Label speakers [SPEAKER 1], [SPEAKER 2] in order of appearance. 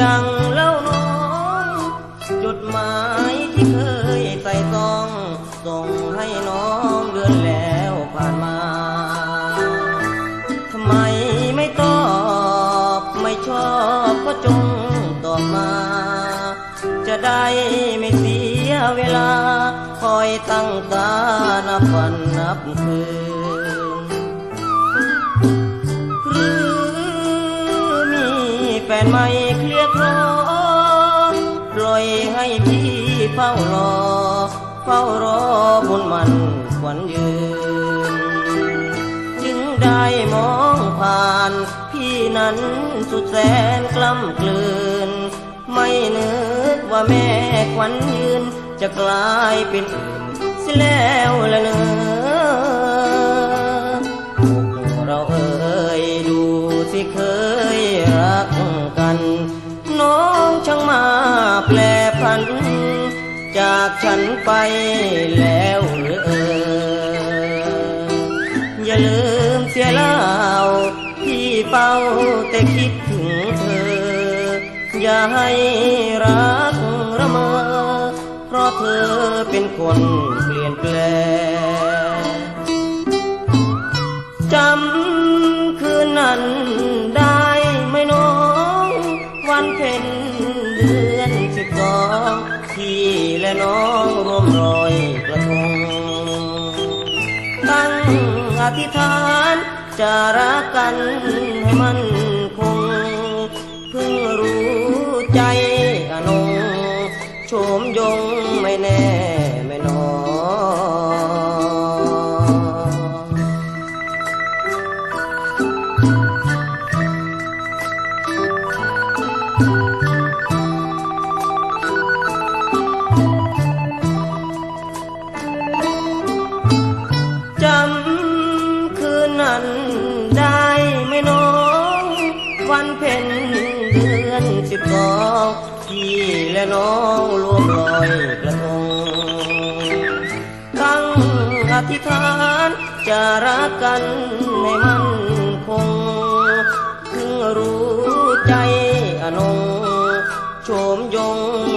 [SPEAKER 1] ยังเล่าน้องจดหมายที่เคยใส่ซอง ส่งให้น้องเดือนแล้วผ่านมาทำไมไม่ตอบไม่ชอบก็จงตอบมา จะได้ไม่เสียเวลา คอยตั้งตานับวันนับคืน ที่เฝ้ารอ เฝ้ารอบนมันขวัญยืน จึงได้มองผ่าน พี่นั้นสุดแสนกล้ำกลืน ไม่นึกว่าแม่ขวัญยืน จะกลายเป็นอื่นเสิแล้วละเนอ จากฉันไปแล้วหรือเอออย่าลืมเสียเล่าพี่เฝ้าแต่คิดถึงเธอ อย่าให้รักระเมอเพราะเธอเป็นคนเปลี่ยนแปลงจำคืนนั้น และน้องร่วมรอยกระทง ตั้งอธิษฐานจะรักกันให้มัน พี่และน้องร่วมลอยกระทงตั้งอธิษฐานจะรักกันในมั่นคงเพิ่งรู้ใจอนงโฉมยง